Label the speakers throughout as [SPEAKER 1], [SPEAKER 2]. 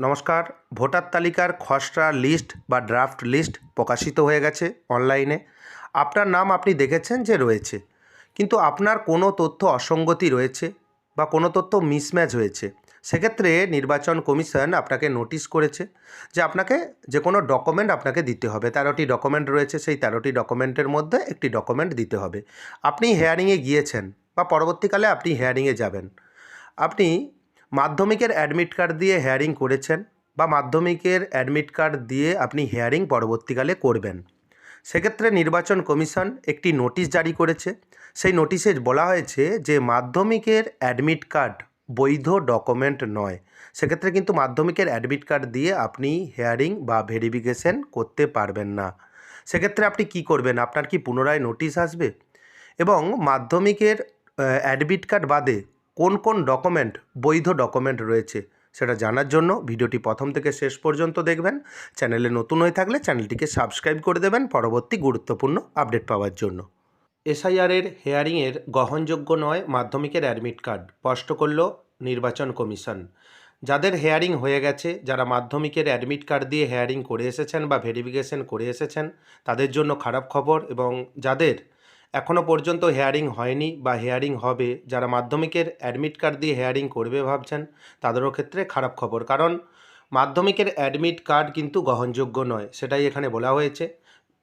[SPEAKER 1] নমস্কার, ভোটার তালিকার খসড়া লিস্ট বা ড্রাফট লিস্ট প্রকাশিত হয়ে গেছে অনলাইনে। আপনার নাম আপনি দেখেছেন যে রয়েছে, কিন্তু আপনার কোনো তথ্য অসঙ্গতি রয়েছে বা কোনো তথ্য মিসম্যাচ হয়েছে। সেক্ষেত্রে নির্বাচন কমিশন আপনাকে নোটিশ করেছে যে আপনাকে যে কোনো ডকুমেন্ট আপনাকে দিতে হবে। তেরোটি ডকুমেন্ট রয়েছে, সেই তেরোটি ডকুমেন্টের মধ্যে একটি ডকুমেন্ট দিতে হবে। আপনি হেয়ারিংয়ে গিয়েছেন বা পরবর্তীকালে আপনি হেয়ারিংয়ে যাবেন। আপনি মাধ্যমিকের অ্যাডমিট কার্ড দিয়ে হেয়ারিং করেছেন বা মাধ্যমিকের অ্যাডমিট কার্ড দিয়ে আপনি হেয়ারিং পরবর্তীকালে করবেন। সেক্ষেত্রে নির্বাচন কমিশন একটি নোটিশ জারি করেছে। সেই নোটিশে বলা হয়েছে যে মাধ্যমিকের অ্যাডমিট কার্ড বৈধ ডকুমেন্ট নয়। সেক্ষেত্রে কিন্তু মাধ্যমিকের অ্যাডমিট কার্ড দিয়ে আপনি হেয়ারিং বা ভেরিফিকেশন করতে পারবেন না। সেক্ষেত্রে আপনি কি করবেন? আপনার কি পুনরায় নোটিশ আসবে? এবং মাধ্যমিকের অ্যাডমিট কার্ড বাদে কোন কোন ডকুমেন্ট বৈধ ডকুমেন্ট রয়েছে সেটা জানার জন্য ভিডিওটি প্রথম থেকে শেষ পর্যন্ত দেখবেন। চ্যানেলে নতুন হয়ে থাকলে চ্যানেলটিকে সাবস্ক্রাইব করে দেবেন পরবর্তী গুরুত্বপূর্ণ আপডেট পাওয়ার জন্য। এসআইআরের হেয়ারিংয়ের গ্রহণযোগ্য নয় মাধ্যমিকের অ্যাডমিট কার্ড স্পষ্ট করল নির্বাচন কমিশন। যাদের হেয়ারিং হয়ে গেছে, যারা মাধ্যমিকের অ্যাডমিট কার্ড দিয়ে হেয়ারিং করে এসেছেন বা ভেরিফিকেশন করে এসেছেন, তাদের জন্য খারাপ খবর এবং যাদের এখনও পর্যন্ত হেয়ারিং হয়নি বা হেয়ারিং হবে, যারা মাধ্যমিকের অ্যাডমিট কার্ড দিয়ে হেয়ারিং করবে ভাবছেন, তাদেরও ক্ষেত্রে খারাপ খবর। কারণ মাধ্যমিকের অ্যাডমিট কার্ড কিন্তু গ্রহণযোগ্য নয়, সেটাই এখানে বলা হয়েছে।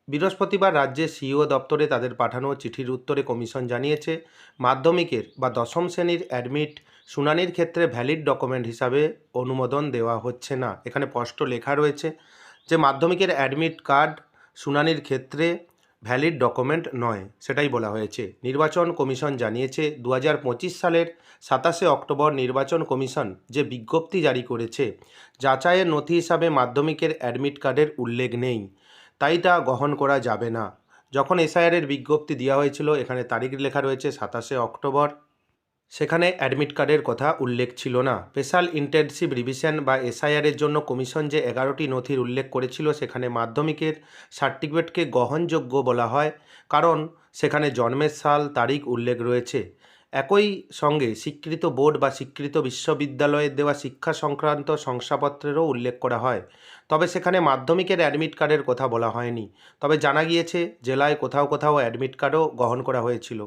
[SPEAKER 1] বৃহস্পতিবার রাজ্যের সিইও দপ্তরে তাদের পাঠানো চিঠির উত্তরে কমিশন জানিয়েছে, মাধ্যমিকের বা দশম শ্রেণির অ্যাডমিট শুনানির ক্ষেত্রে ভ্যালিড ডকুমেন্ট হিসাবে অনুমোদন দেওয়া হচ্ছে না। এখানে স্পষ্ট লেখা রয়েছে যে, মাধ্যমিকের অ্যাডমিট কার্ড শুনানির ক্ষেত্রে ভ্যালিড ডকুমেন্ট নয়, সেটাই বলা হয়েছে। নির্বাচন কমিশন জানিয়েছে দু হাজার পঁচিশ সালের সাতাশে অক্টোবর নির্বাচন কমিশন যে বিজ্ঞপ্তি জারি করেছে, যাচাইয়ের নথি হিসাবে মাধ্যমিকের অ্যাডমিট কার্ডের উল্লেখ নেই। তাই তা গ্রহণ করা যাবে না। যখন এসআইআরের বিজ্ঞপ্তি দেওয়া হয়েছিল, এখানে তারিখ লেখা রয়েছে সাতাশে অক্টোবর। সেখানে অ্যাডমিট কার্ডের কথা উল্লেখ ছিল না। স্পেশাল ইন্টেনসিভ রিভিশন বা এসআইআরের জন্য কমিশন যে এগারোটি নথির উল্লেখ করেছিল, সেখানে মাধ্যমিকের সার্টিফিকেটকে গ্রহণযোগ্য বলা হয়, কারণ সেখানে জন্মের সাল, তারিখ উল্লেখ রয়েছে। একই সঙ্গে স্বীকৃত বোর্ড বা স্বীকৃত বিশ্ববিদ্যালয়ের দেওয়া শিক্ষা সংক্রান্ত শংসাপত্রেরও উল্লেখ করা হয়। তবে সেখানে মাধ্যমিকের অ্যাডমিট কার্ডের কথা বলা হয়নি। তবে জানা গিয়েছে, জেলায় কোথাও কোথাও অ্যাডমিট কার্ডও গ্রহণ করা হয়েছিল।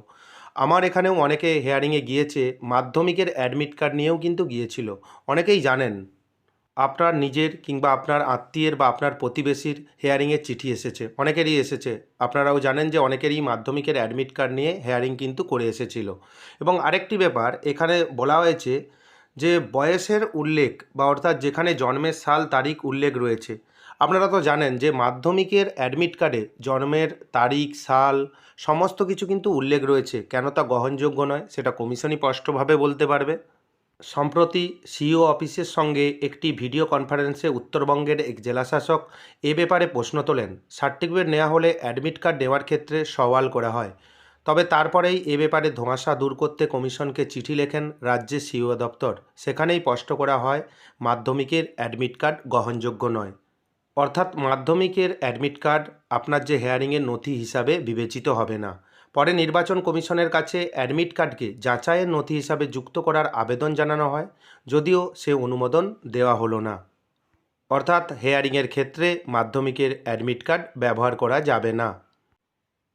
[SPEAKER 1] আমার এখানেও অনেকে হেয়ারিংয়ে গিয়েছে, মাধ্যমিকের অ্যাডমিট কার্ড নিয়েও কিন্তু গিয়েছিল। অনেকেই জানেন, আপনার নিজের কিংবা আপনার আত্মীয়ের বা আপনার প্রতিবেশীর হেয়ারিংয়ের চিঠি এসেছে। অনেকেরই এসেছে। আপনারাও জানেন যে অনেকেরই মাধ্যমিকের অ্যাডমিট কার্ড নিয়ে হেয়ারিং কিন্তু করে এসেছিল। এবং আরেকটি ব্যাপার, এখানে বলা হয়েছে যে বয়সের উল্লেখ বা অর্থাৎ যেখানে জন্মের সাল তারিখ উল্লেখ রয়েছে আপনারা তো জানেন যে মাধ্যমিকের অ্যাডমিট কার্ডে জন্মের তারিখ, সাল, সমস্ত কিছু কিন্তু উল্লেখ রয়েছে। কেন তা গ্রহণযোগ্য নয়, সেটা কমিশনই স্পষ্টভাবে বলতে পারবে। সম্প্রতি সিইও অফিসের সঙ্গে একটি ভিডিও কনফারেন্সে উত্তরবঙ্গের এক জেলাশাসক এ ব্যাপারে প্রশ্ন তোলেন। সার্টিফিকেট নেওয়া হলে অ্যাডমিট কার্ড দেওয়ার ক্ষেত্রে সওয়াল করা হয়। তবে তারপরেই এ ব্যাপারে ধোঁয়াশা দূর করতে কমিশনকে চিঠি লেখেন রাজ্যের সিইও দপ্তর। সেখানেই স্পষ্ট করা হয়, মাধ্যমিকের অ্যাডমিট কার্ড গ্রহণযোগ্য নয়। অর্থাৎ মাধ্যমিকের অ্যাডমিট কার্ড আপনার যে হেয়ারিংয়ের নথি হিসাবে বিবেচিত হবে না। পরে নির্বাচন কমিশনের কাছে অ্যাডমিট কার্ডকে যাচাইয়ের নথি হিসাবে যুক্ত করার আবেদন জানানো হয়, যদিও সে অনুমোদন দেওয়া হলো না। অর্থাৎ হেয়ারিংয়ের ক্ষেত্রে মাধ্যমিকের অ্যাডমিট কার্ড ব্যবহার করা যাবে না।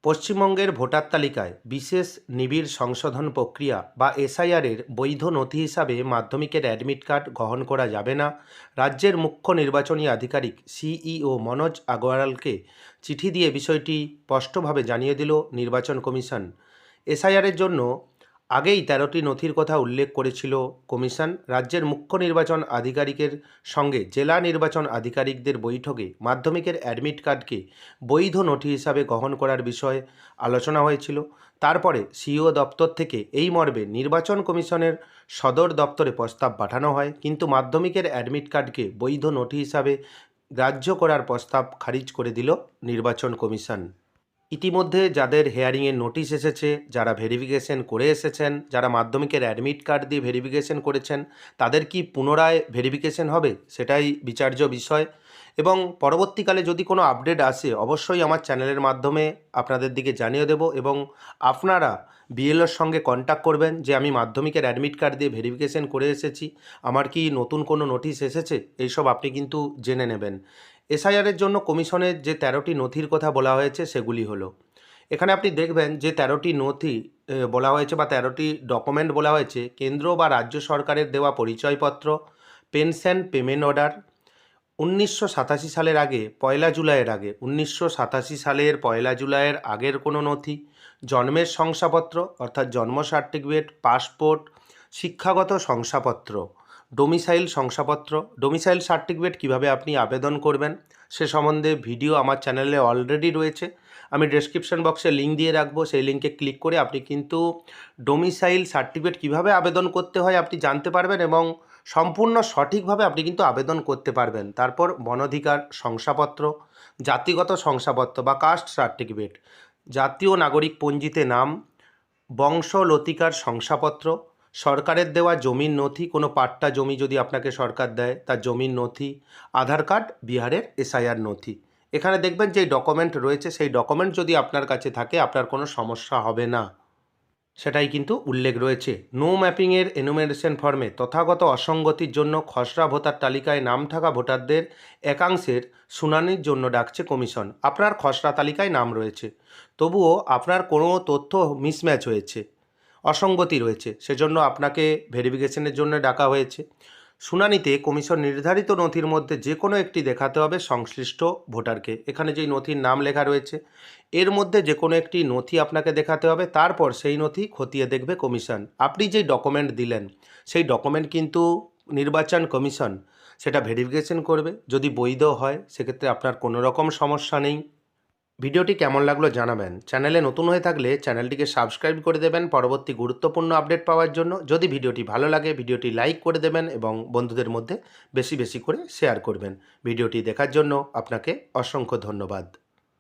[SPEAKER 1] পশ্চিমবঙ্গের ভোটার তালিকায় বিশেষ নিবিড় সংশোধন প্রক্রিয়া বা এসআইআরের বৈধ নথি হিসাবে মাধ্যমিকের অ্যাডমিট কার্ড গ্রহণ করা যাবে না। রাজ্যের মুখ্য নির্বাচনী আধিকারিক সিইও মনোজ আগরওয়ালকে চিঠি দিয়ে বিষয়টি স্পষ্টভাবে জানিয়ে দিল নির্বাচন কমিশন। এসআইআরের জন্য আগেই তেরোটি নথির কথা উল্লেখ করেছিল কমিশন। রাজ্যের মুখ্য নির্বাচন আধিকারিকের সঙ্গে জেলা নির্বাচন আধিকারিকদের বৈঠকে মাধ্যমিকের অ্যাডমিট কার্ডকে বৈধ নথি হিসাবে গ্রহণ করার বিষয়ে আলোচনা হয়েছিল। তারপরে সিইও দপ্তর থেকে এই মর্মে নির্বাচন কমিশনের সদর দপ্তরে প্রস্তাব পাঠানো হয়, কিন্তু মাধ্যমিকের অ্যাডমিট কার্ডকে বৈধ নথি হিসাবে গ্রাহ্য করার প্রস্তাব খারিজ করে দিল নির্বাচন কমিশন। ইতিমধ্যে যাদের হেয়ারিংয়ের নোটিশ এসেছে, যারা ভেরিফিকেশন করে এসেছেন, যারা মাধ্যমিকের অ্যাডমিট কার্ড দিয়ে ভেরিফিকেশন করেছেন, তাদের কি পুনরায় ভেরিফিকেশন হবে? সেটাই বিচার্য বিষয়। এবং পরবর্তীকালে যদি কোনো আপডেট আসে, অবশ্যই আমার চ্যানেলের মাধ্যমে আপনাদের দিকে জানিয়ে দেব এবং আপনারা বিএলওর সঙ্গে কন্ট্যাক্ট করবেন যে আমি মাধ্যমিকের অ্যাডমিট কার্ড দিয়ে ভেরিফিকেশন করে এসেছি। আমার কি নতুন কোনো নোটিশ এসেছে? এইসব আপনি কিন্তু জেনে নেবেন। এসআইআরের জন্য কমিশনের যে তেরোটি নথির কথা বলা হয়েছে, সেগুলি হলো। এখানে আপনি দেখবেন যে তেরোটি নথি বলা হয়েছে বা তেরোটি ডকুমেন্ট বলা হয়েছে, কেন্দ্র বা রাজ্য সরকারের দেওয়া পরিচয়পত্র পেনশন পেমেন্ট অর্ডার উনিশশো সাতাশি সালের আগে, পয়লা জুলাইয়ের আগে, উনিশশো সাতাশি সালের পয়লা জুলাইয়ের আগের কোনো নথি, জন্মের শংসাপত্র, অর্থাৎ জন্ম সার্টিফিকেট পাসপোর্ট শিক্ষাগত শংসাপত্র। ডোমিসাইল শংসাপত্র, ডোমিসাইল সার্টিফিকেট কীভাবে আপনি আবেদন করবেন, সে সম্বন্ধে ভিডিও আমার চ্যানেলে অলরেডি রয়েছে। আমি ডেসক্রিপশন বক্সে লিঙ্ক দিয়ে রাখব, সেই লিঙ্কে ক্লিক করে আপনি কিন্তু ডোমিসাইল সার্টিফিকেট কীভাবে আবেদন করতে হয় আপনি জানতে পারবেন এবং সম্পূর্ণ সঠিকভাবে আপনি কিন্তু আবেদন করতে পারবেন। তারপর বনধিকার শংসাপত্র, জাতিগত শংসাপত্র বা কাস্ট সার্টিফিকেট জাতীয় নাগরিক পঞ্জিতে নাম, বংশলতিকার শংসাপত্র সরকারের দেওয়া জমির নথি, কোনো পাট্টা জমি যদি আপনাকে সরকার দেয়, তার জমির নথি, আধার কার্ড, বিহারের এসআইআর নথি। এখানে দেখবেন যে ডকুমেন্ট রয়েছে, সেই ডকুমেন্ট যদি আপনার কাছে থাকে, আপনার কোনো সমস্যা হবে না। সেটাই কিন্তু উল্লেখ রয়েছে। নো ম্যাপিংয়ের এনুমেরেশন ফর্মে তথাগত অসঙ্গতির জন্য খসড়া ভোটার তালিকায় নাম থাকা ভোটারদের একাংশের শুনানির জন্য ডাকছে কমিশন। আপনার খসড়া তালিকায় নাম রয়েছে। তবুও আপনার কোনো তথ্য মিসম্যাচ হয়েছে। অসঙ্গতি রয়েছে। সেজন্য আপনাকে ভেরিফিকেশনের জন্য ডাকা হয়েছে। শুনানিতে কমিশন নির্ধারিত নথির মধ্যে যে কোনো একটি দেখাতে হবে সংশ্লিষ্ট ভোটারকে। এখানে যেই নথির নাম লেখা রয়েছে, এর মধ্যে যে কোনো একটি নথি আপনাকে দেখাতে হবে। তারপর সেই নথি খতিয়ে দেখবে কমিশন। আপনি যেই ডকুমেন্ট দিলেন, সেই ডকুমেন্ট কিন্তু নির্বাচন কমিশন সেটা ভেরিফিকেশন করবে। যদি বৈধ হয়, সেক্ষেত্রে আপনার কোনো রকম সমস্যা নেই। ভিডিওটি কেমন লাগল জানাবেন। চ্যানেলে নতুন হয়ে থাকলে চ্যানেলটিকে সাবস্ক্রাইব করে দেবেন পরবর্তী গুরুত্বপূর্ণ আপডেট পাওয়ার জন্য। যদি ভিডিওটি ভালো লাগে, ভিডিওটি লাইক করে দেবেন এবং বন্ধুদের মধ্যে বেশি বেশি করে শেয়ার করবেন। ভিডিওটি দেখার জন্য আপনাকে অসংখ্য ধন্যবাদ।